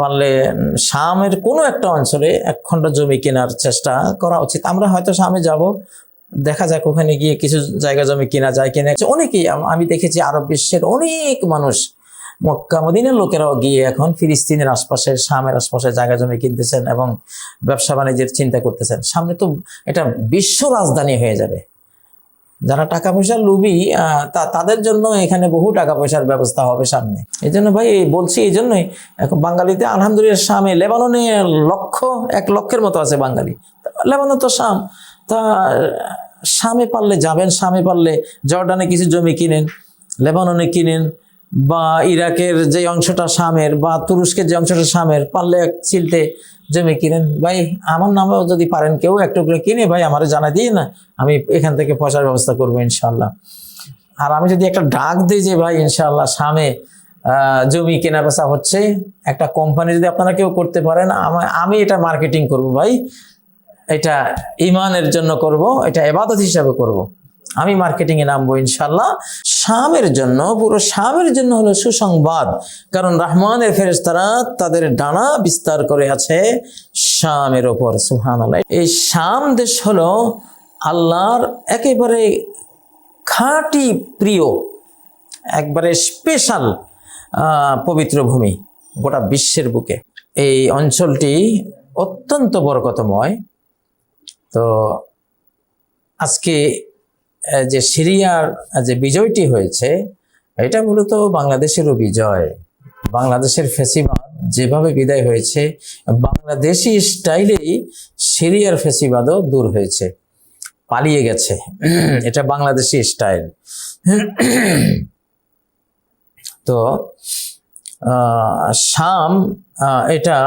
পারলে শামের কোনো একটা অঞ্চলে এক খণ্ড জমি কেনার চেষ্টা করা উচিত। আমরা হয়তো শামে যাব, দেখা যাক ওখানে গিয়ে কিছু জায়গা জমি কেনা যায় কিনা। অনেকেই, আমি দেখেছি আরব বিশ্বের অনেক মানুষ, মক্কা মদিনের লোকেরাও গিয়ে এখন ফিলিস্তিনের আশপাশে শামের আশপাশে জায়গা জমি কিনতেছেন এবং ব্যবসা বাণিজ্যের চিন্তা করতেছেন। সামনে তো এটা বিশ্ব রাজধানী হয়ে যাবে। যারা টাকা পয়সার লুবি তাদের জন্য এখানে বহু টাকা পয়সার ব্যবস্থা হবে সামনে। এই জন্য ভাই বলছি এই জন্যই, এখন বাঙালিতে আলহামদুলিল্লাহ শামে লেবাননে লক্ষ, এক লক্ষের মতো আছে বাঙালি। লেবানন তো শাম। তা শামে পারলে যাবেন, শামে পারলে জর্ডানে কিছু জমি কিনেন, লেবাননে কিনেন, বা ইরাকের যে অংশটা শামের, বা তুরস্কের যে অংশটা শামের, পারলে এক চিলতে জমি কিনেন। ভাই, আমার নামেও যদি পারেন কেউ একটু করে কিনে, ভাই, আমারে জানা দিয়ে না আমি এখান থেকে পয়সার ব্যবস্থা করব ইনশাল্লাহ আর আমি যদি একটা ডাক দিই যে, ভাই ইনশাল্লাহ সামে জমি কেনা বেচা হচ্ছে, একটা কোম্পানি যদি আপনারা কেউ করতে পারেন আমি এটা মার্কেটিং করব, ভাই। এটা ইমানের জন্য করব, এটা এবাদত হিসাবে করব। আমি মার্কেটিং এ নামবো ইনশাল্লাহ শামের জন্য, পুরো শামের জন্য হলো সুসংবাদ। কারণ রহমানের ফেরেস্তারা তাদের ডানা বিস্তার করে আছে শামের ওপর সুহান এই শাম দেশ হলো আল্লাহর একেবারে খাঁটি প্রিয়, একবারে স্পেশাল পবিত্র ভূমি, গোটা বিশ্বের বুকে। এই অঞ্চলটি অত্যন্ত বরকতময়। তো আজকে যে সিরিয়ার যে বিজয়টি হয়েছে, এটা মূলত বাংলাদেশেরও বিজয়। বাংলাদেশের ফেসিবাদ যেভাবে বিদায় হয়েছে, বাংলাদেশি স্টাইলেই সিরিয়ার ফেসিবাদও দূর হয়েছে, পালিয়ে গেছে। এটা বাংলাদেশি স্টাইল। তো শাম এটা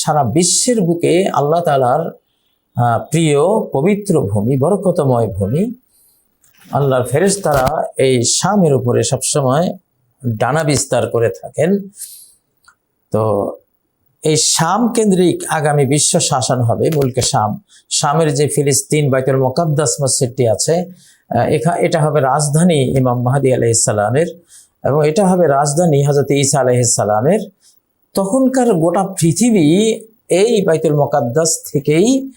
সারা বিশ্বের বুকে আল্লাহ তালার প্রিয় পবিত্র ভূমি, বরকতময় ভূমি। আল্লাহর ফেরেশতারা এই শামের উপরে সবসময় ডানা বিস্তার করে থাকেন। তো এই শাম কেন্দ্রিক আগামী বিশ্ব শাসন হবে, মুলকে শাম। শামের যে ফিলিস্তিন বাইতুল মোকাদ্দাস মসজিদটি আছে এখা- এটা হবে রাজধানী ইমাম মাহাদি আলাইসালামের এবং এটা হবে রাজধানী হজরত ঈসা আলাইসালামের তখনকার গোটা পৃথিবী এই বাইতুল মোকাদ্দাস থেকেই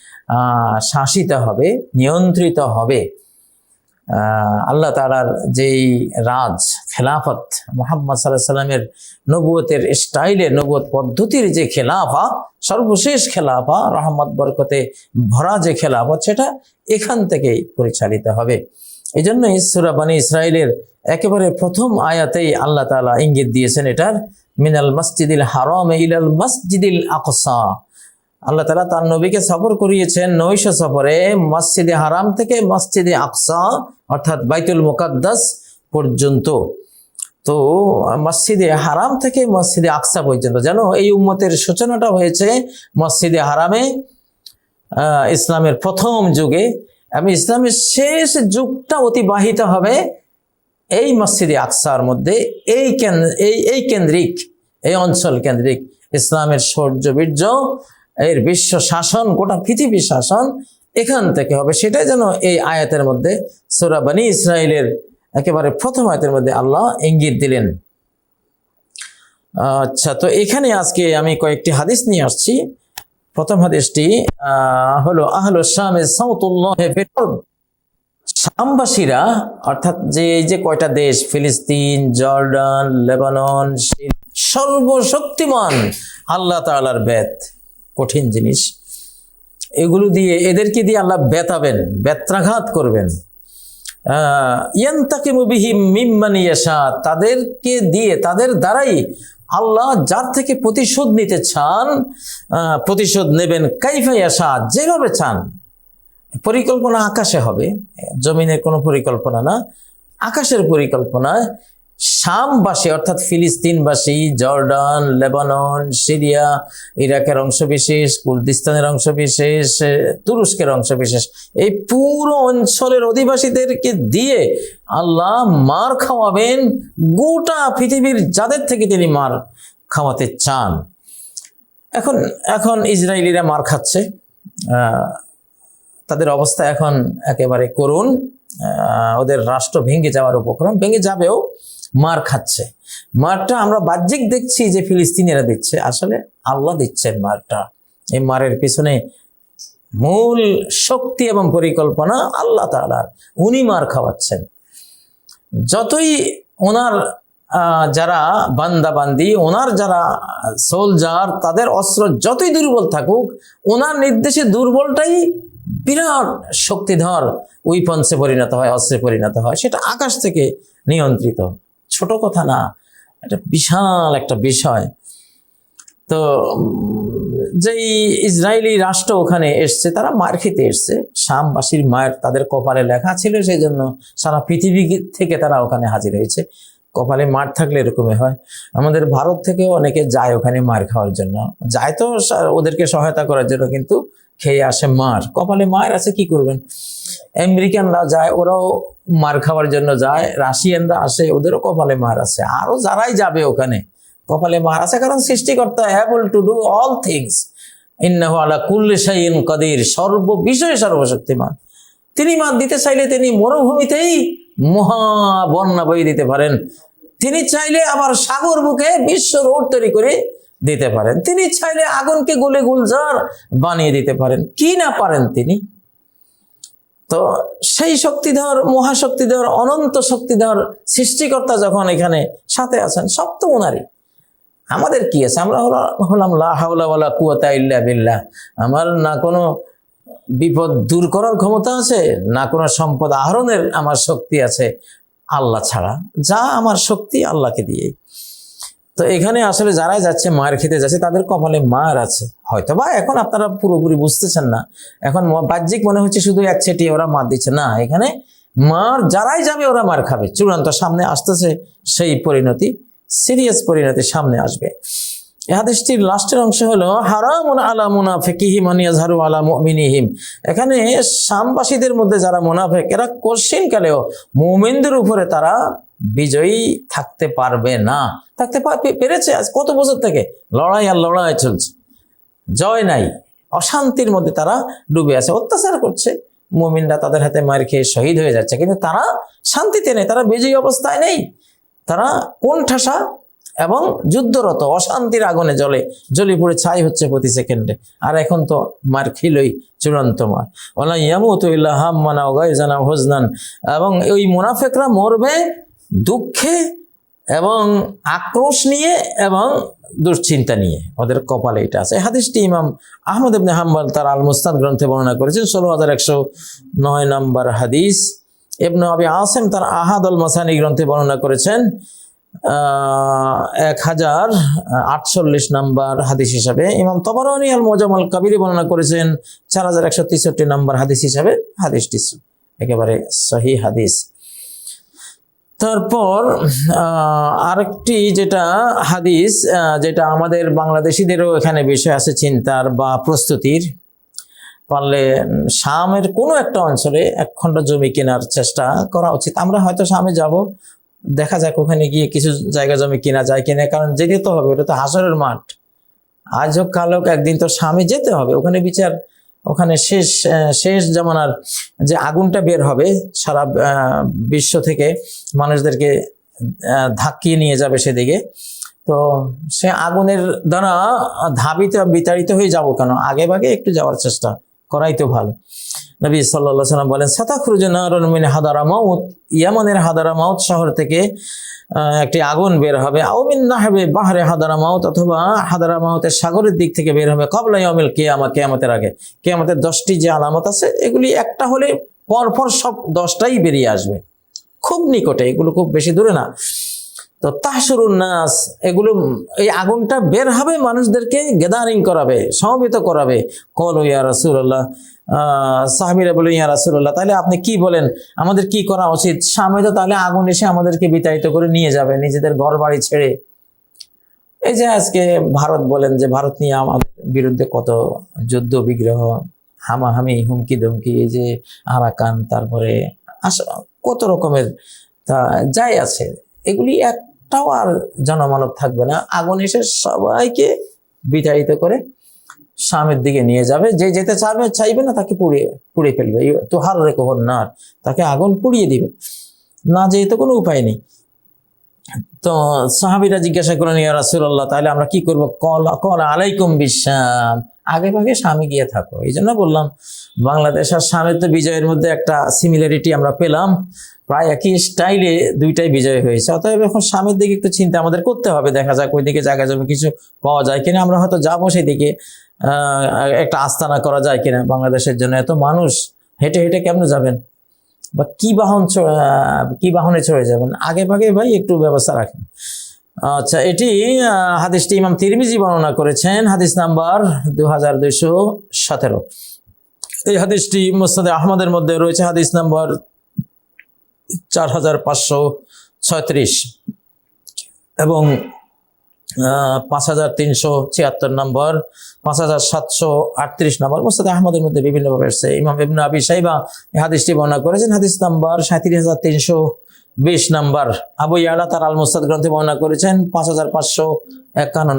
শাসিত হবে, নিয়ন্ত্রিত হবে। আল্লাহ তালার যেই রাজ, খেলাফত, মোহাম্মদ সাল্লাহ সাল্লামের নবুয়তের স্টাইলে নবুয়ত পদ্ধতির যে খেলাফা, সর্বশেষ খেলাফা, রহমত, বরকতে ভরা যে খেলাফত, সেটা এখান থেকেই পরিচালিত হবে। এই জন্য ইসুরা বানী ইসরায়েলের একেবারে প্রথম আয়াতেই আল্লাহ তাআলা ইঙ্গিত দিয়েছেন এটার, মিনাল মসজিদিল হারাম ইলাল মসজিদিল আকসা। আল্লাহ তালা তার নবীকে সফর করিয়েছেন নৈশ সফরে মসজিদে হারাম থেকে মসজিদে আকসা, অর্থাৎ বাইতুল মুকাদ্দাস পর্যন্ত। তো মসজিদে হারাম থেকে মসজিদে আকসা পর্যন্ত। জানো এই উম্মতের সূচনাটা হয়েছে মসজিদে হারামে ইসলামের প্রথম যুগে এবং ইসলামের শেষ যুগটা অতিবাহিত হবে এই মসজিদে আকসার মধ্যে। এই কেন্দ্র এই এই কেন্দ্রিক, এই অঞ্চল কেন্দ্রিক ইসলামের শৌর্য বীর্য এর বিশ্ব শাসন, গোটা পৃথিবীর শাসন এখান থেকে হবে। সেটাই যেন এই আয়াতের মধ্যে, সোরা বানী ইসরায়েলের একেবারে প্রথম আয়াতের মধ্যে আল্লাহ ইঙ্গিত দিলেন। আচ্ছা তো এখানে আজকে আমি কয়েকটি হাদিস নিয়ে আসছি। প্রথম হাদিসটি হলো, আহলো শামবাসীরা, অর্থাৎ যে যে কয়টা দেশ, ফিলিস্তিন, জর্ডান, লেবানন সর্বশক্তিমান আল্লাহ তালার বেত কঠিন জিনিস। এগুলো দিয়ে এদেরকে দিয়ে আল্লাহ বেতাবেন, বেত্রাঘাত করবেন। ইয়ান্তাকিমু বিহিম মিম্মান ইয়াশা, তাদেরকে দিয়ে, তাদের দ্বারাই আল্লাহ যার থেকে প্রতিশোধ নিতে চান প্রতিশোধ নেবেন। কাইফা ইয়াশা, যেভাবে চান। পরিকল্পনা আকাশে হবে, জমিনের কোনো পরিকল্পনা না, আকাশের পরিকল্পনা। শামবাসী অর্থাৎ ফিলিস্তিনবাসী জর্ডান লেবানন সিরিয়া ইরাকের অংশবিশেষ কুর্দিস্তানের অংশবিশেষ তুরস্কের অংশবিশেষ। এই পুরো অঞ্চলের অধিবাসীদেরকে দিয়ে আল্লাহ মার খাওয়াবেন গোটা পৃথিবীর যাদের থেকে তিনি মার খাওয়াতে চান। এখন এখন ইসরায়েলিরা মার খাচ্ছে। তাদের অবস্থা এখন একেবারে আহ, ওদের রাষ্ট্র ভেঙে যাওয়ার উপক্রম, ভেঙে যাবেও মার খাচ্ছে। মারটা আমরা বাহ্যিক দেখছি যে ফিলিস্তিনিরা দিচ্ছে, আসলে আল্লাহ দিচ্ছেন মারটা। এই মারের পিছনে মূল শক্তি এবং পরিকল্পনা আল্লাহ তাআলার, উনি মার খাওয়াচ্ছেন। যতই ওনার যারা বান্দাবান্দি, ওনার যারা সোলজার তাদের অস্ত্র যতই দুর্বল থাকুক, ওনার নির্দেশে দুর্বলটাই বিরাট শক্তিধর উইপন্সে পরিণত হয়, অস্ত্রে পরিণত হয়। সেটা আকাশ থেকে নিয়ন্ত্রিত। ছোট কথা না, এটা বিশাল একটা বিষয়। তো যেই ইসরায়েলি রাষ্ট্র ওখানে এসছে, তারা মার খেতে এসছে। শামবাসীর মায়ের তাদের কপালে লেখা ছিল সেই জন্য সারা পৃথিবী থেকে তারা ওখানে হাজির হয়েছে। কপালে মার থাকলে এরকমই হয়। আমাদের ভারত থেকেও অনেকে যায় ওখানে মার খাওয়ার জন্য। যায় তো ওদেরকে সহায়তা করার জন্য, কিন্তু খেয়ে আসে মার। কপালে মার আছে কি করবেন? আমেরিকানরা যায়, ওরাও মার খাওয়ার জন্য যায়, রাশিয়ানরা আসে, ওদেরও কপালে মার আছে। আরও যারাই যাবে ওখানে, কপালে মার আছে কারণ সৃষ্টিকর্তা able to do all things ইন্নাহু আলা কুল্লি শাইইন কাদির সর্ব বিষয়ে সর্বশক্তিমান। তিনি মার দিতে চাইলে তিনি মরুভূমিতেই মহা বন্যা বই দিতে পারেন। তিনি চাইলে আবার সাগর বুকে বিশ্ব রোড তৈরি করে দিতে পারেন। তিনি চাইলে আগুনকে গলে গুলজার বানিয়ে দিতে পারেন। কি না পারেন তিনি? তো সেই শক্তিধর, মহাশক্তিধর, অনন্ত শক্তিধর সৃষ্টিকর্তা যখন এখানে সাথে আছেন সব তো ওনারই আমাদের কি আছে? আমরা হলো- হলাম লা হাওলা কুয়াতা ইল্লা বিল্লাহ। আমার না কোনো বিপদ দূর করার ক্ষমতা আছে, না কোনো সম্পদ আহরণের আমার শক্তি আছে আল্লাহ ছাড়া। যা আমার শক্তি আল্লাহকে দিয়েই তো এখানে আসলে যারাই যাচ্ছে, মায়ের খেতে যাচ্ছে, তাদের কপালে মার আছে। হয়তো বা এখন আপনারা পুরোপুরি বুঝতেছেন না। এখন বাহ্যিক মনে হচ্ছে শুধু এক ছেটিয়ে ওরা মার দিচ্ছে। না, এখানে মার যারাই যাবে, ওরা মার খাবে। চূড়ান্ত সামনে আসতেছে সেই পরিণতি, সিরিয়াস পরিণতি সামনে আসবে। হাদিসটির লাস্টের অংশ হলো, হারামুন আলা মুনাফিকিহিম আন ইয়াজহারু আলা মুমিনিহিম। এখানে শামবাসীদের মধ্যে যারা মুনাফেক, এরা কোশ্চিন কালেও মুমিনদের উপরে তারা বিজয়ী থাকতে পারবে না। থাকতে পেরেছে আজ কত বছর থেকে? লড়াই আর লড়াই চলছে। জয় নাই। অশান্তির মধ্যে তারা ডুবে আছে। অত্যাচার করছে। মুমিনরা তাদের হাতে মার খেয়ে শহীদ হয়ে যাচ্ছে। কিন্তু তারা শান্তিতে নেই। তারা বিজয়ী অবস্থায় নেই। তারা কোন ঠাসা এবং যুদ্ধরত। অশান্তির আগুনে জলে জ্বলে। পড়ে ছাই হচ্ছে প্রতি সেকেন্ডে। আর এখন তো মার খিলই চূড়ান্ত মার। ওলা ইয়ামুত ইল্লা হাম্মানা ওগাইজানা হোজনান। এবং ওই মুনাফেকরা মরবে দুঃখে এবং আক্রোশ নিয়ে এবং দুশ্চিন্তা নিয়ে ওদের কপালে এটা আছে। হাদিসটি ইমাম আহমদ ইবনে হাম্বল তার আল মুস্তাদ গ্রন্থে বর্ণনা করেছেন, ষোলো হাজার একশো নয় নম্বর হাদিস। ইবনে আবি আসেম তার আহাদ আল মাসানি গ্রন্থে বর্ণনা করেছেন এক হাজার আটচল্লিশ নম্বর হাদিস হিসাবে। ইমাম তবরানি আল মোজাম আল কাবিরি বর্ণনা করেছেন, চার হাজার একশো তেষট্টি নাম্বার হাদিস হিসাবে। হাদিসটি একেবারে সহি হাদিস। তারপর আরেকটি যেটা হাদিস যেটা আমাদের বাংলাদেশিদেরও এখানে বিষয় আছে চিন্তার বা প্রস্তুতির, পারলে শামের কোনো একটা অঞ্চলে এক খণ্ড জমি কেনার চেষ্টা করা উচিত। আমরা হয়তো শামে যাব, দেখা যাক ওখানে গিয়ে কিছু জায়গা জমি কেনা যায় কিনা, কারণ যেতে তো হবে, ওটা তো হাসরের মাঠ। আজ হোক কাল হোক একদিন তো স্বামী যেতে হবে, ওখানে বিচার ওখানে শেষ শেষ জামানার যে আগুনটা বের হবে, সারা বিশ্ব থেকে মানুষদেরকে ধাক্কিয়ে নিয়ে যাবে সেদিকে। তো সে আগুনের দ্বারা ধাবিত বিতাড়িত হয়ে যাব কেন? আগে ভাগে একটু যাওয়ার চেষ্টা। করাই তো ভালো। নবী সাল্লাহ সাল্লাম বলেন সাতাখরুজনারমিন হাদারা মাউত। ইয়ামানের হাদারা মাউত শহর থেকে একটি আগুন বের হবে। আউমিন না হবে বাহারে হাদারা মাউত, অথবা হাদারা মাউতের সাগরের দিক থেকে বের হবে। কবলা ইয়ামিল কেয়ামা, কেয়ামতের আগে। কেয়ামতের দশটি যে আলামত আছে, এগুলি একটা হলে পরপর সব দশটাই বেরিয়ে আসবে। খুব নিকটে, এগুলো খুব বেশি দূরে না। তো তাহসুরুন নাস, এগুলো এই আগুনটা বের হবে, মানুষদেরকে গেদারিং করাবে, সমবেত করাবে। কল ইয়া রাসূলুল্লাহ, আহ, সাহাবীরা ইয়া রাসূলুল্লাহ, তাহলে আপনি কি বলেন? আমাদের কি করা উচিত? সামনে তো তাহলে আগুন এসে আমাদেরকে বিতাড়িত করে নিয়ে যাবে, নিজেদের ঘর বাড়ি ছেড়ে। এই যে আজকে ভারত বলেন যে, ভারত নিয়ে আমাদের বিরুদ্ধে কত যুদ্ধ, বিগ্রহ, হামাহামি, হুমকি ধমকি, এই যে আরাকান, তারপরে আস- কত রকমের তা, যাই আছে, এগুলি একটাও আর জনমানব থাকবে না। আগুন এসে সবাইকে বিতাড়িত করে সামের দিকে নিয়ে যাবে। যে যেতে চাবে চাইবে না, তাকে পুড়িয়ে পুড়িয়ে ফেলবে। তো হার রেখো না, তাকে আগুন পুড়িয়ে দিবে। না যেহেতু কোনো উপায় নেই। তো সাহাবিরা জিজ্ঞাসা করলেন, ইয়া রাসূলুল্লাহ, তাহলে আমরা কি করব? কল কল আলাইকুম বিশ্বাম আগে ভাগে স্বামী গিয়ে থাকো। এই জন্য বললাম, বাংলাদেশ আর স্বামীর তো বিজয়ের মধ্যে একটা সিমিলারিটি আমরা পেলাম। প্রায় একই স্টাইলে দুইটাই বিজয় হয়েছে। অতএব এখন স্বামীর দিকে একটু চিন্তা আমাদের করতে হবে। দেখা যাক ওই দিকে জায়গা জমি কিছু পাওয়া যায় কিনা। আমরা হয়তো যাব সেই দিকে একটা আস্তানা করা যায় কিনা বাংলাদেশের জন্য। এত মানুষ, হেঁটে হেঁটে কেমনে যাবেন? বা কি বাহন কি বাহনে চড়ে যাবেন? আগে ভাগে ভাই একটু ব্যবস্থা রাখেন। আচ্ছা এটি হাদিসটি ইমাম তিরমিজি বর্ণনা করেছেন, হাদিস নাম্বার দু হাজার সতেরো। এই হাদিসটি মুস্তাদে আহমদের মধ্যে রয়েছে, হাদিস নাম্বার চার হাজার পাঁচশো ছয়ত্রিশ। এবং পাঁচ হাজার তিনশো ছিয়াত্তর নম্বর, পাঁচ হাজার সাতশো আটত্রিশ নম্বর। মধ্যে বর্ণনা করেছেন। হাদিস নাম্বার হাজার তিনশো বিশ নাম্বার। আবু তার আল মুস্তাদ গ্রন্থে বর্ণনা করেছেন, পাঁচ হাজার পাঁচশো একান্ন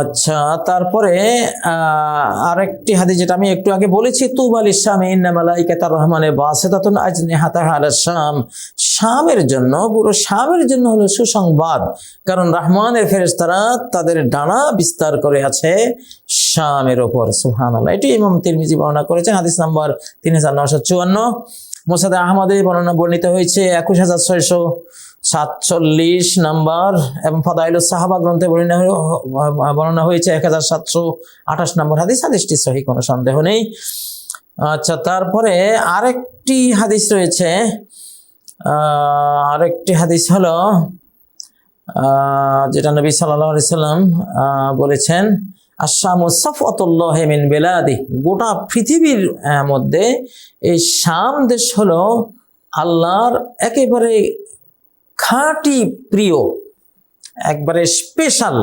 আচ্ছা তারপরে আরেকটি হাদিস যেটা আমি একটু আগে বলেছি, তুবাল ইসলাম রহমানে বাসেতাতুন শামের জন্য, পুরো শামের জন্য হলো সুসংবাদ। কারণ রহমানের ফেরেশতারা তাদের ডানা বিস্তার করে আছে শামের ওপর, সুবহানাল্লাহ। এটি ইমাম তিরমিজি বর্ণনা করেছেন, হাদিস নাম্বার তিন হাজার নশো চুয়ান্ন। মোসাদে আহমদে বর্ণনা বর্ণিত হয়েছে, একুশ হাজার ছয়শো সাতচল্লিশ নাম্বার এবং ফদাইল সাহাবা গ্রন্থে বর্ণনা বর্ণনা হয়েছে এক হাজার সাতশো আঠাশ নম্বর হাদিস। হাদিসটি সহি, কোনো সন্দেহ নেই। আচ্ছা তারপরে আরেকটি হাদিস রয়েছে আরেকটি হাদিস হলো যেটা নবী আলাইহি সাল্লাম বলেছেন আসাম সাফাতুল্লাহ মিন বেলাদি। গোটা পৃথিবীর মধ্যে এই শাম দেশ হলো আল্লাহর একেবারে খাঁটি প্রিয়, একবারে স্পেশাল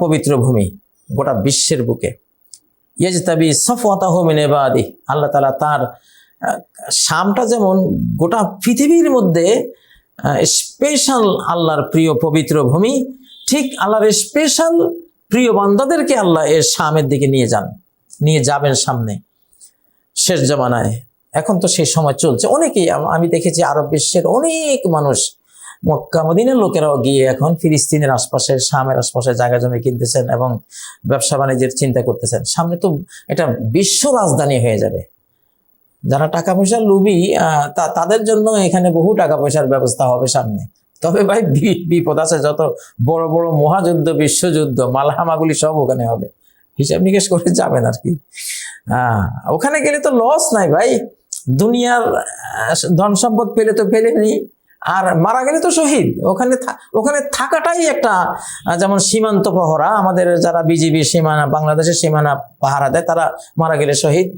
পবিত্র ভূমি গোটা বিশ্বের বুকে। ইয়েজতাবি সফওয়াতাহু মিন ইবাদি। আল্লাহ তাআলা তার শামটা যেমন গোটা পৃথিবীর মধ্যে স্পেশাল আল্লাহর প্রিয় পবিত্র ভূমি, ঠিক আল্লাহর স্পেশাল প্রিয় বান্দাদেরকে আল্লাহ এর শামের দিকে নিয়ে যান, নিয়ে যাবেন সামনে। শেষ জমানায়। এখন তো সেই সময় চলছে। অনেকেই, আমি দেখেছি আরব বিশ্বের অনেক মানুষ, মক্কা, মদিনের লোকেরাও গিয়ে এখন ফিলিস্তিনের আশপাশে শামের আশপাশে জায়গা জমি কিনতেছেন এবং ব্যবসা বাণিজ্যের চিন্তা করতেছেন। সামনে তো এটা বিশ্ব রাজধানী হয়ে যাবে। যারা টাকা পয়সার লুবি তাদের জন্য এখানে বহু টাকা পয়সার ব্যবস্থা হবে সামনে। তবে ভাই বিপদ আছে। যত বড় বড় মহাযুদ্ধ, বিশ্বযুদ্ধ, মালহামাগুলি সব ওখানে হবে। হিসাব নিকেশ করে যাবেন আর কি। ওখানে গেলে তো লস নাই ভাই। দুনিয়ার ধন সম্পদ পেলে তো পেলেনি আর মারা গেলে তো শহীদ। ওখানে ওখানে থাকাটাই একটা যেমন সীমান্ত প্রহরা। আমাদের যারা বিজিবি সীমানা, বাংলাদেশের সীমানা পাহারা দেয়, তারা মারা গেলে শহীদ।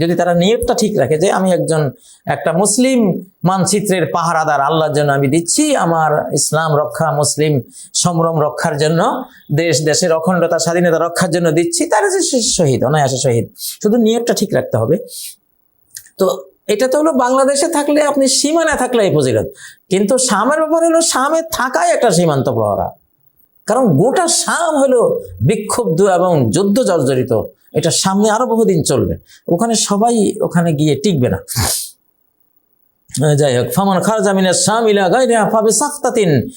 যদি তারা নিয়তটা ঠিক রাখে যে আমি একজন, একটা মুসলিম মানচিত্রের পাহারাদার, আল্লাহর জন্য আমি দিচ্ছি, আমার ইসলাম রক্ষা, মুসলিম সম্ভ্রম রক্ষার জন্য, দেশ, দেশের অখণ্ডতা, স্বাধীনতা রক্ষার জন্য দিচ্ছি, তার যে শহীদ, অনায়াসে শহীদ। শুধু নিয়তটা ঠিক রাখতে হবে। তো এটা তো হলো বাংলাদেশে থাকলে আপনি সীমানায় থাকলে এই ফজিলত। কিন্তু শামের ব্যাপারে হলো শামে থাকাই একটা সীমান্ত প্রহরা। কারণ গোটা শাম হলো বিক্ষুব্ধ এবং যুদ্ধ জর্জরিত। এটা সামনে আরও বহুদিন চলবে। ওখানে সবাই ওখানে গিয়ে টিকবে না। যাই হোক ফামান খারজা মিনাস শাম ইলা গায়রিহা ফাবি সাখতাতিন।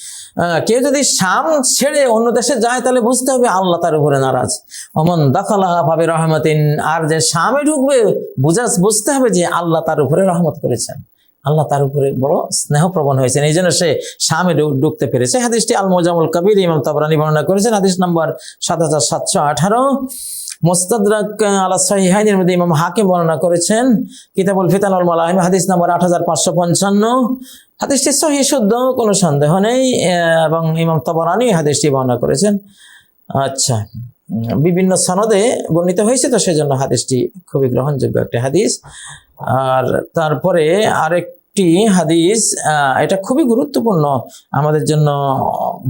আহ, কেউ যদি শাম ছেড়ে অন্য দেশে যায় তাহলে বুঝতে হবে আল্লাহ তার উপরে নারাজ। অমন দাখালাহা ভাবে রহমাতিন। আর যে শামে ঢুকবে বুঝা বুঝতে হবে যে আল্লাহ তার উপরে রহমত করেছেন। আল্লাহ তার উপরে বড় স্নেহপ্রবণ হয়েছেন। এই জন্য সে শামে ঢুক- ঢুকতে পেরেছে। হাদিসটি আল মোজামুল কবির ইমাম তাবরানি বর্ণনা করেছেন। হাদিস নম্বর সাত হাজার সাতশো আঠারো। মোস্তাদরাক আলা সাহিহাইনের মধ্যে ইমাম হাকিম বর্ণনা করেছেন, কিতাবুল ফিতান আল মালাহিম, হাদিস নম্বর আট হাজার পাঁচশো পঞ্চান্ন। হাদিসটি সহি, শুদ্ধ, কোনো সন্দেহ নেই এবং ইমাম তাবরানি হাদিসটি বর্ণনা করেছেন। আচ্ছা বিভিন্ন সনদে বর্ণিত হয়েছে, তো সেজন্য হাদিসটি খুবই গ্রহণযোগ্য একটি হাদিস। আর তারপরে আরেকটি হাদিস এটা খুবই গুরুত্বপূর্ণ, আমাদের জন্য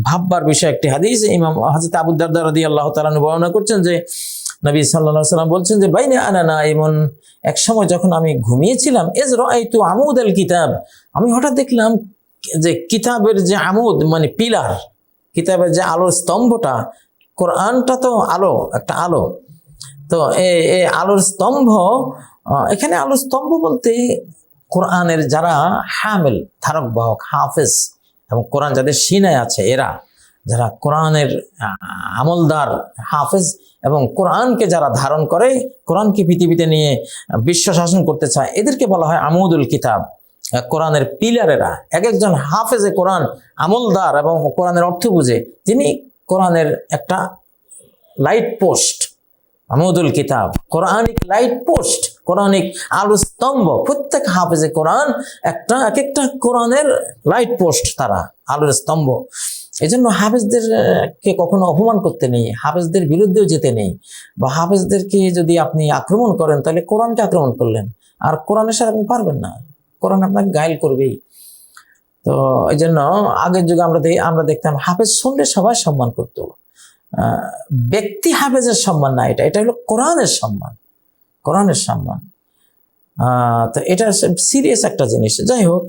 ভাববার বিষয় একটি হাদিস। ইমাম হাজরত আবু দারদা আল্লাহ তাআলা বর্ণনা করছেন যে নবী সাল্লাল্লাহু সাল্লাম বলছেন যে, বাইনা আনা না এমন এক সময় যখন আমি ঘুমিয়েছিলাম, এজ রাআইতু আমুদ আল কিতাব। আমি হঠাৎ দেখলাম যে, কিতাবের যে আমুদ মানে পিলার, কিতাবের যে আলোর স্তম্ভটা, কোরআনটা তো আলো, একটা আলো। তো এই আলোর স্তম্ভ এখানে আলোর স্তম্ভ বলতে কোরআনের যারা হামেল, ধারক, বাহক, হাফেজ এবং কোরআন যাদের সিনায় আছে, এরা। যারা কোরআনের আমলদার, হাফেজ এবং কোরআনকে যারা ধারণ করে, কোরআনকে পৃথিবীতে নিয়ে বিশ্ব শাসন করতে চায়, এদেরকে বলা হয় আমুদুল কিতাব। কোরআনের পিলারেরা। এক একজন হাফেজে কোরআন আমলদার এবং কোরআনের অর্থ বুঝে, তিনি কোরআনের একটা লাইট পোস্ট, আমুদুল কিতাব। কোরআনিক লাইট পোস্ট, কোরআনিক আলো স্তম্ভ প্রত্যেক হাফেজে কোরআন একটা, এক একটা কোরআনের লাইট পোস্ট তারা, আলোর স্তম্ভ। এই জন্য হাফেজদেরকে কখনো অপমান করতে নেই, হাফেজদের বিরুদ্ধেও যেতে নেই বা হাফেজদেরকে যদি আপনি আক্রমণ করেন তাহলে কোরআনকে আক্রমণ করলেন, আর কোরআনের সাথে আপনি পারবেন না, কোরআন আপনাকে গাইল করবেই। তো এই জন্য আগের যুগে আমরা আমরা দেখতাম হাফেজ শুনলে সবাই সম্মান করতো ব্যক্তি হাফেজের সম্মান না এটা এটা হলো কোরআনের সম্মান কোরআনের সম্মান। তো এটা সিরিয়াস একটা জিনিস। যাই হোক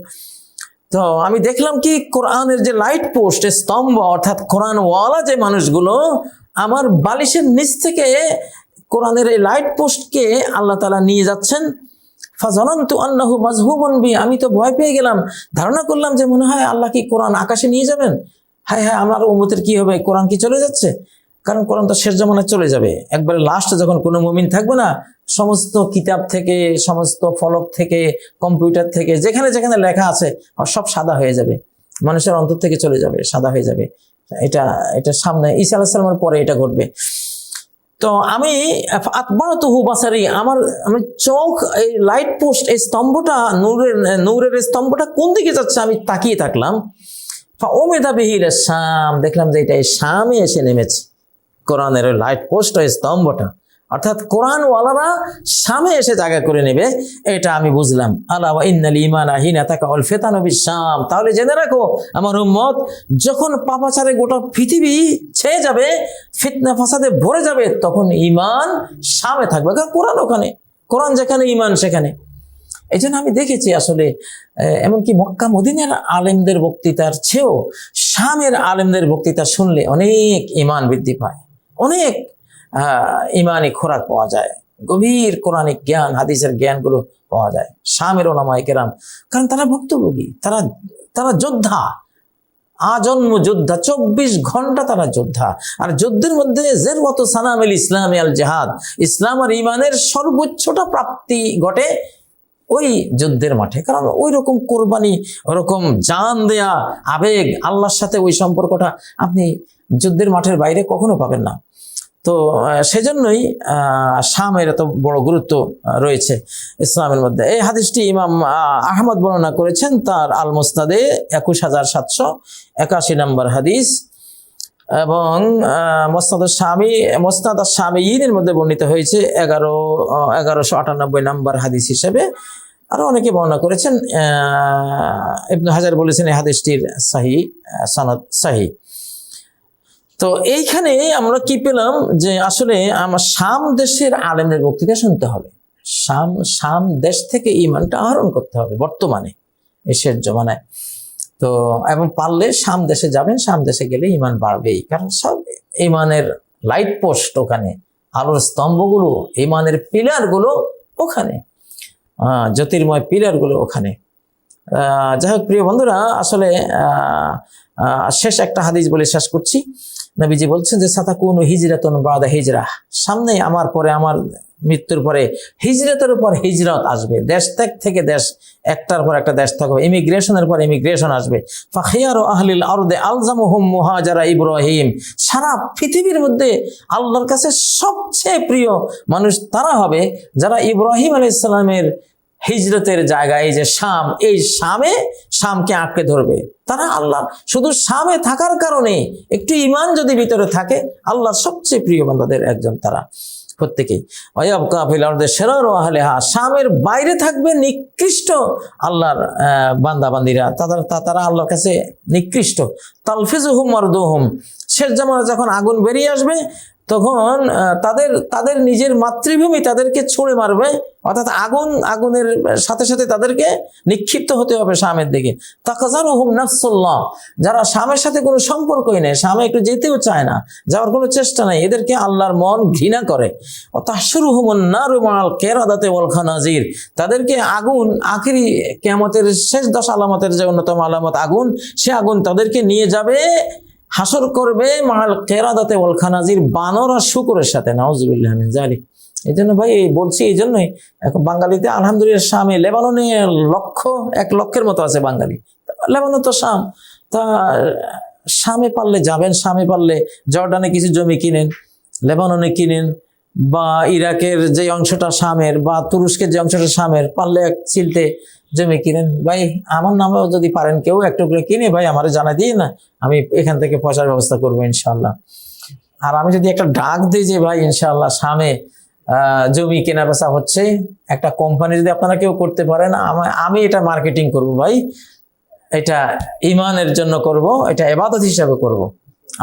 তো আমি দেখলাম কি কোরআনের যে লাইট পোস্ট স্তম্ভ, অর্থাৎ কোরআন ওয়ালা যে মানুষগুলো, আমার বালিশের নিচ থেকে কোরআনের এই লাইট পোস্টকে আল্লাহ তালা নিয়ে যাচ্ছেন। ফাজলান্তু আল্লাহু মাজহুবন বি, আমি তো ভয় পেয়ে গেলাম। ধারণা করলাম যে মনে হয় আল্লাহ কি কোরআন আকাশে নিয়ে যাবেন? হায় হায়, আমার উম্মতের কি হবে? কোরআন কি চলে যাচ্ছে? কারণ কোরআন তো শেষ জমানায় চলে যাবে। একবারে লাস্টে যখন কোনো মুমিন থাকবে না, সমস্ত কিতাব থেকে, সমস্ত ফলক থেকে, কম্পিউটার থেকে, যেখানে যেখানে লেখা আছে সব সাদা হয়ে যাবে। মানুষের অন্তর থেকে চলে যাবে, সাদা হয়ে যাবে। এটা এটা সামনে, ঈসা আলাহিসাল্লামের পরে এটা ঘটবে। তো আমি আত্মাতহু বাসারি, আমার, আমি চোখ, এই লাইট পোস্ট এই স্তম্ভটা, নূরের নূরের স্তম্ভটা কোন দিকে যাচ্ছে আমি তাকিয়ে থাকলাম। ওমেদা বিহির শাম, দেখলাম যে এটা এই শামে এসে নেমেছে। কোরআনের লাইট পোস্ট ওই স্তম্ভটা। অর্থাৎ কোরআন ওয়ালারা শামে এসে জায়গা করে নেবে, এটা আমি বুঝলাম। আল্লাহ ইমান তাহলে জেনে রাখো, আমার উম্মত, যখন পাপাচারে গোটা পৃথিবী ছেয়ে যাবে, ফিতনা ফাসাদে ভরে যাবে, তখন ইমান শামে থাকবে। কারণ কোরআন ওখানে, কোরআন যেখানে ইমান সেখানে। এই আমি দেখেছি আসলে এমনকি মক্কা মদিনের আলেমদের বক্তৃতার চেয়েও, শামের আলেমদের বক্তৃতা শুনলে অনেক ইমান বৃদ্ধি পায়। অনেক ইমানি খোরাক পাওয়া যায়। গভীর কোরআনিক জ্ঞান, হাদিসের জ্ঞানগুলো পাওয়া যায়। শামের ওলামাই কেরাম কারণ তারা ভুক্তভোগী, তারা তারা যোদ্ধা। আজন্ম যোদ্ধা, চব্বিশ ঘণ্টা তারা যোদ্ধা। আর যুদ্ধের মধ্যে জেরওয়াত সানামিল ইসলাম আল জেহাদ, ইসলাম আর ইমানের সর্বোচ্চটা প্রাপ্তি ঘটে ওই যুদ্ধের মাঠে। কারণ ওই রকম কোরবানি, ওরকম জান দেয়া, আবেগ, আল্লাহর সাথে ওই সম্পর্কটা আপনি যুদ্ধের মাঠের বাইরে কখনো পাবেন না। তো সেজন্যই শামের এত বড় গুরুত্ব রয়েছে ইসলামের মধ্যে। এই হাদিসটি ইমাম আহমদ বর্ণনা করেছেন, তার আল মোস্তাদে একুশ হাজার সাতশো একাশি নম্বর হাদিস এবং মোস্তাদ স্বামী মোস্তাদ স্বামীর মধ্যে বর্ণিত হয়েছে এগারো এগারোশো আটানব্বই নম্বর হাদিস হিসেবে। আরও অনেকে বর্ণনা করেছেন ইবনু হাজার বলেছেন এই হাদিসটির সাহি সনদ সাহি। তো এইখানে আমরা কি পেলাম যে আসলে আমার শাম দেশের আলেমের বক্তৃতা শুনতে হবে। শাম শাম দেশ থেকে ইমানটা আহরণ করতে হবে বর্তমানে এসের জমানায়। তো, এবং পারলে শাম দেশে যাবেন শাম দেশে গেলে ইমান বাড়বেই। কারণ সব ইমানের লাইট পোস্ট ওখানে, আলোর স্তম্ভগুলো, ইমানের পিলারগুলো ওখানে জ্যোতির্ময় পিলারগুলো ওখানে। যাই হোক, প্রিয় বন্ধুরা, আসলে শেষ একটা হাদিস বলে শেষ করছি। নবীজি বলছেন যে, সাতাকুন হিজরাতন বাদা হিজরা। সামনে আমার পরে, আমার মৃত্যুর পরে, হিজরতের উপর হিজরত আসবে। দেশ ত্যাগ থেকে দেশ, একটার পর একটা দেশ থাকবে ইমিগ্রেশনের পর ইমিগ্রেশন আসবে। ফাখিয়ার আহলিল আরদে আলজামুহুম মুহাজারা ইব্রাহিম। সারা পৃথিবীর মধ্যে আল্লাহর কাছে সবচেয়ে প্রিয় মানুষ তারা হবে, যারা ইব্রাহিম আলাইসাল্লামের হিজরতের জায়গা এই যে শাম এই শামে শামকে আঁকড়ে ধরবে। তারা আল্লাহ শুধু শামে থাকার কারণে একটু ইমান যদি ভিতরে থাকে আল্লাহ সবচেয়ে প্রিয় বান্দাদের একজন তারা। প্রত্যেকেই। অয়াবকা ফিলারদের সেরার আহলেহা শামের বাইরে থাকবে নিকৃষ্ট আল্লাহর আহ, বান্দাবান্দিরা। তাদের তারা আল্লাহর কাছে নিকৃষ্ট। তালফিজ তালফিজুহুম মারদুহুম। শেষ জামানা যখন আগুন বেরিয়ে আসবে তখন তাদের তাদের নিজের মাতৃভূমি তাদেরকে ছুঁড়ে মারবে, অর্থাৎ আগুন, আগুনের সাথে সাথে তাদেরকে নিক্ষিপ্ত হতে হবে শামের দিকে। হুম যারা শামের সাথে কোনো সম্পর্কই নেই, শামে একটু যেতেও চায় না, যাওয়ার কোনো চেষ্টা নাই, এদেরকে আল্লাহর মন ঘৃণা করে। কেরাদাতে খানাজির, তাদেরকে আগুন, আখিরি কেয়ামতের শেষ দশ আলামতের যে অন্যতম আলামত আগুন, সে আগুন তাদেরকে নিয়ে যাবে হাসর করবে মাল কেরাদাতে ওয়াল খানাজির বানর আর শুকুরের সাথে, নাউজুবিল্লাহ জালিক এই জন্য ভাই বলছি এই জন্যই এখন বাঙালিতে আলহামদুলিল্লাহ শামে লেবাননে লক্ষ, এক লক্ষের মতো আছে বাঙালি। লেবানন তো শাম। তা, শামে পারলে যাবেন, শামে পারলে জর্ডানে কিছু জমি কিনেন, লেবাননে কিনেন বা ইরাকের যে অংশটা শামের বা তুরস্কের যে অংশটা শামের, পারলে এক চিলতে জমি কিনেন। ভাই, আমার নামেও যদি পারেন কেউ একটু করে কিনে ভাই, আমারে জানা দিয়ে না, আমি এখান থেকে পয়সার ব্যবস্থা করব ইনশাল্লাহ আর আমি যদি একটা ডাক দিই যে ভাই ইনশাল্লাহ সামে জমি কেনা বেচা হচ্ছে, একটা কোম্পানি যদি আপনারা কেউ করতে পারেন, আমি এটা মার্কেটিং করব ভাই, এটা ইমানের জন্য করব, এটা এবাদত হিসাবে করব।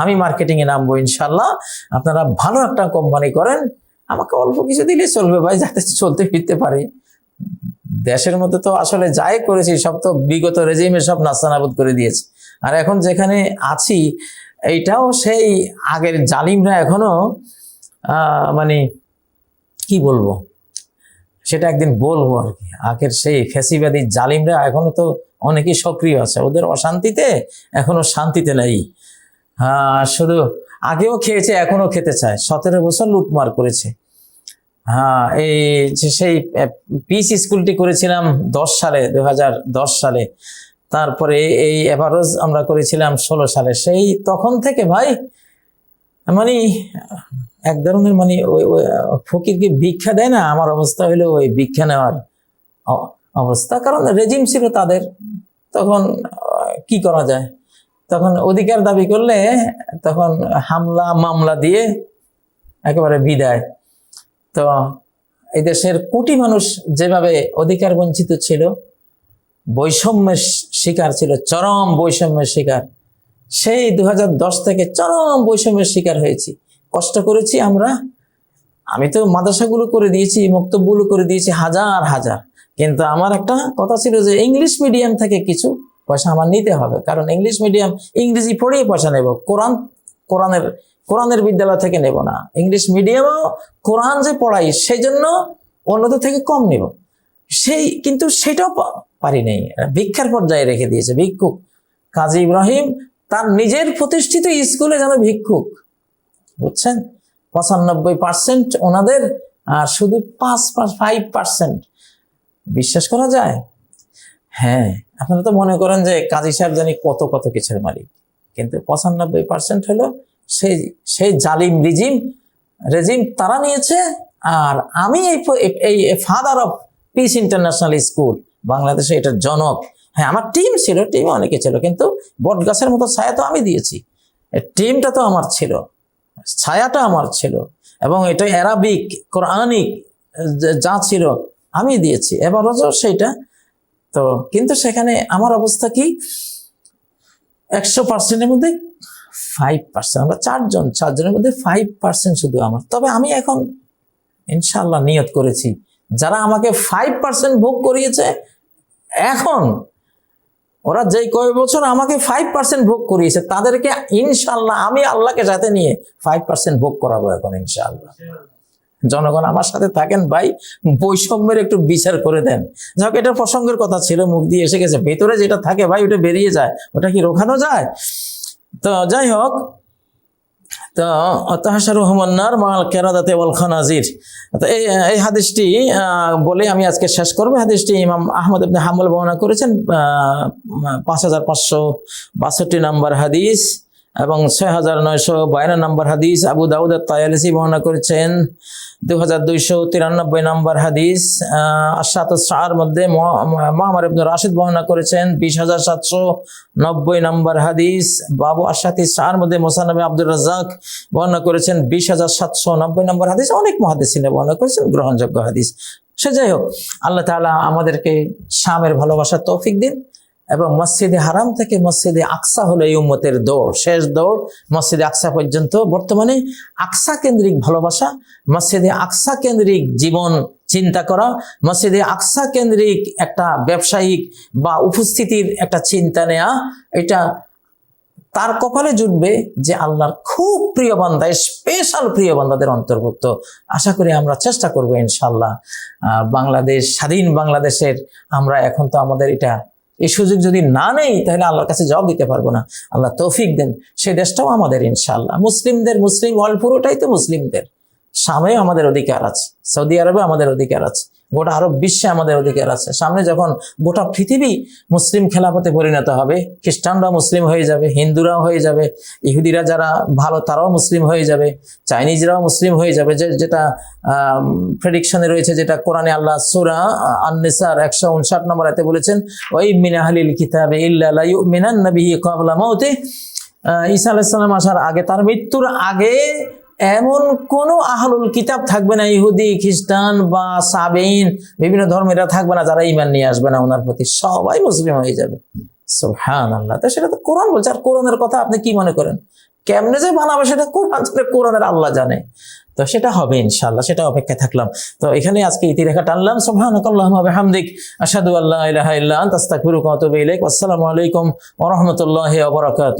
আমি মার্কেটিং এ নামবো ইনশাল্লাহ আপনারা ভালো একটা কোম্পানি করেন আমাকে অল্প কিছু দিলে চলবে ভাই, যাতে চলতে ফিরতে পারি। দেশের মধ্যে তো আসলে যাই করেছি, সব তো বিগত রেজিমে সব নাস্তানাবুদ করে দিয়েছে। আর এখন যেখানে আছি, এইটাও সেই আগের জালিমরা এখনও মানে কি বলব? সেটা একদিন বলব আর কি। আগের সেই ফেসিবাদী জালিমরা এখনও তো অনেকেই সক্রিয় আছে। ওদের অশান্তিতে এখনও শান্তিতে নেই। শুধু আগেও খেয়েছে, এখনও খেতে চায়। সতেরো বছর লুটমার করেছে। হ্যাঁ এই সেই পিস স্কুলটি করেছিলাম দশ সালে দু সালে। তারপরে এই এভারোজ আমরা করেছিলাম ষোলো সালে। সেই তখন থেকে ভাই মানে এক ধরনের মানে ওই ফকিরকে ভিক্ষা দেয় না, আমার অবস্থা হলো ওই ভিক্ষা নেওয়ার অবস্থা। কারণ রেজিম ছিল তাদের। তখন কি করা যায়? তখন অধিকার দাবি করলে তখন হামলা, মামলা দিয়ে একেবারে বিদায়। তো এই দেশের কোটি মানুষ যেভাবে অধিকার বঞ্চিত ছিল, বৈষম্যের শিকার ছিল, চরম বৈষম্যের শিকার। সেই দু হাজার দশ থেকে চরম বৈষম্যের শিকার হয়েছি। কষ্ট করেছি আমরা। আমি তো মাদ্রাসাগুলো করে দিয়েছি মক্তবগুলো করে দিয়েছি হাজার হাজার। কিন্তু আমার একটা কথা ছিল যে ইংলিশ মিডিয়াম থেকে কিছু পয়সা আমার নিতে হবে। কারণ ইংলিশ মিডিয়াম ইংরেজি পড়িয়ে পয়সা নেব। কোরআন, কোরআনের কোরআনের বিদ্যালয় থেকে নেব না। ইংলিশ মিডিয়ামও কোরআন যে পড়াই সেই জন্য অন্যদের থেকে কম নেব। সেই, কিন্তু সেটাও পারি নাই। ভিক্ষার পর্যায়ে রেখে দিয়েছে ভিক্ষুক। কাজী ইব্রাহিম তার নিজের প্রতিষ্ঠিত স্কুলে যেন ভিক্ষুক। বুঝছেন? পঁচানব্বই পার্সেন্ট ওনাদের, আর শুধু পাঁচ ফাইভ পার্সেন্ট বিশ্বাস করা যায়? হ্যাঁ। আপনারা তো মনে করেন যে কাজী সাহেব জানি কত কত কিছুর মালিক। কিন্তু পঁচানব্বই পার্সেন্ট হলো সেই সেই জালিম রিজিম, রেজিম তারা নিয়েছে। আর আমি এই father of peace international school বাংলাদেশে এটার জনক। হ্যাঁ আমার টিম ছিল টিমে অনেকে ছিল, কিন্তু বট গাছের মতো ছায়া তো আমি দিয়েছি। টিমটা তো আমার ছিল, ছায়াটা আমার ছিল, এবং এটা অ্যারাবিক কোরআনিক যে- ছিল, আমি দিয়েছি। এবারও সেইটা। তো, কিন্তু সেখানে আমার অবস্থা কি? একশো পার্সেন্টের মধ্যে ফাইভ পার্সেন্ট আমরা চারজন, চারজনের মধ্যে ফাইভ পার্সেন্ট শুধু আমার। তবে আমি এখন ইনশাল্লাহ নিয়ত করেছি, যারা আমাকে ফাইভ পার্সেন্ট ভোগ করিয়েছে, এখন ওরা যেই কয় বছর আমাকে ফাইভ পার্সেন্ট ভোগ করিয়েছে, তাদেরকে ইনশাল্লাহ আমি আল্লাহকে সাথে নিয়ে ফাইভ পার্সেন্ট ভোগ করাবো এখন ইনশাল্লাহ জনগণ আমার সাথে থাকেন ভাই, বৈষম্যের একটু বিচার করে দেন। যাক এটা প্রসঙ্গের কথা ছিল, মুখ দিয়ে এসে গেছে। ভেতরে যেটা থাকে ভাই, ওটা বেরিয়ে যায়, ওটা কি রোখানো যায়? তো যাই হোক, তো অতহাসার রহমান্নার মাল কেরাদাতে ওয়াল খানাজির। তো এই এই হাদিসটি বলে আমি আজকে শেষ করব। হাদিসটি ইমাম আহমদ ইবনে হাম্বল বর্ণনা করেছেন পাঁচ হাজার পাঁচশো বাষট্টি নাম্বার হাদিস এবং ছয় হাজার নয়শো বায়ান্ন নাম্বার হাদিস। আবু দাউদ তায়ালিসি বর্ণনা করেছেন দু হাজার দুইশো তিরানব্বই নাম্বার হাদিস আশাত শাহর মধ্যে মাহমার ইবনে রাশিদ বর্ণনা করেছেন, বিশ হাজার সাতশো নব্বই নাম্বার হাদিস, বাবু আশাতি শাহর মধ্যে মোসানবী আব্দুর রাজ্জাক বর্ণনা করেছেন, বিশ হাজার সাতশো নব্বই নম্বর হাদিস, অনেক মহাদিসিনে বর্ণনা করেছেন, গ্রহণযোগ্য হাদিস। সে যাই হোক, আল্লাহ তাআলা আমাদেরকে শামের ভালোবাসার তৌফিক দিন। এবং মসজিদে হারাম থেকে মসজিদে আকসা হলো এই উম্মতের দৌড়। শেষ দৌড়, মসজিদে আকসা পর্যন্ত। বর্তমানে আকসা কেন্দ্রিক ভালোবাসা, মসজিদে আকসা কেন্দ্রিক জীবন চিন্তা করা, মসজিদে আকসা কেন্দ্রিক একটা ব্যবসায়িক বা উপস্থিতির একটা চিন্তা নেয়া, এটা তার কপালে জুটবে যে আল্লাহর খুব প্রিয় বান্দা স্পেশাল প্রিয় বান্দাদের অন্তর্ভুক্ত। আশা করি আমরা চেষ্টা করব ইনশাল্লাহ বাংলাদেশ, স্বাধীন বাংলাদেশের আমরা এখন তো আমাদের এটা এই সুযোগ যদি না নেই, তাহলে আল্লাহর কাছে জবাব দিতে পারব না। আল্লাহ তৌফিক দেন। সে দেশটাও আমাদের ইনশাল্লাহ মুসলিমদের, মুসলিম ওয়ার্ল্ড পুরোটাই তো মুসলিমদের। সামে আমাদের অধিকার আছে। সৌদি আরবে আমাদের অধিকার আছে। গোটা আরব বিশ্বে আমাদের অধিকার আছে। সামনে যখন গোটা পৃথিবী মুসলিম খেলাফতে পরিণত হবে খ্রিস্টানরা মুসলিম হয়ে যাবে, হিন্দুরাও হয়ে যাবে, ইহুদিরা যারা ভালো তারাও মুসলিম হয়ে যাবে, চাইনিজরাও মুসলিম হয়ে যাবে, যে যেটা প্রেডিকশনে রয়েছে, যেটা কোরআনে আল্লাহ সুরা আননিসার একশো উনষাট নম্বর এতে বলেছেন, ওই মিনাহালিল কিতাবে ইল্লা মিনান নবী ঈসা আলাইসাল্লাম আসার আগে, তার মৃত্যুর আগে এমন কোন আহলুল কিতাব থাকবে না, ইহুদি, খ্রিস্টান বা সাবেইন, বিভিন্ন ধর্মেরা থাকবে না, যারা ইমান নিয়ে আসবে না ওনার প্রতি সবাই মুসলিম হয়ে যাবে। সুবহান আল্লাহ তো সেটা তো কোরআন বলছে, আর কোরআনের কথা আপনি কি মনে করেন? কেমনে যে বানাবে সেটা কোরআন কোরআনের আল্লাহ জানে। তো সেটা হবে ইনশাআল্লাহ, সেটা অপেক্ষায় থাকলাম। তো এখানে আজকে ইতিরেখা টানলাম। সুবহানাকাল্লাহুম্মা বিহামদিক, আশহাদু আল্লা ইলাহা ইল্লা আনতা, আস্তাগফিরুকা ওয়া আসসালামু আলাইকুম ওয়া রাহমাতুল্লাহি ওয়া বারাকাতুহু।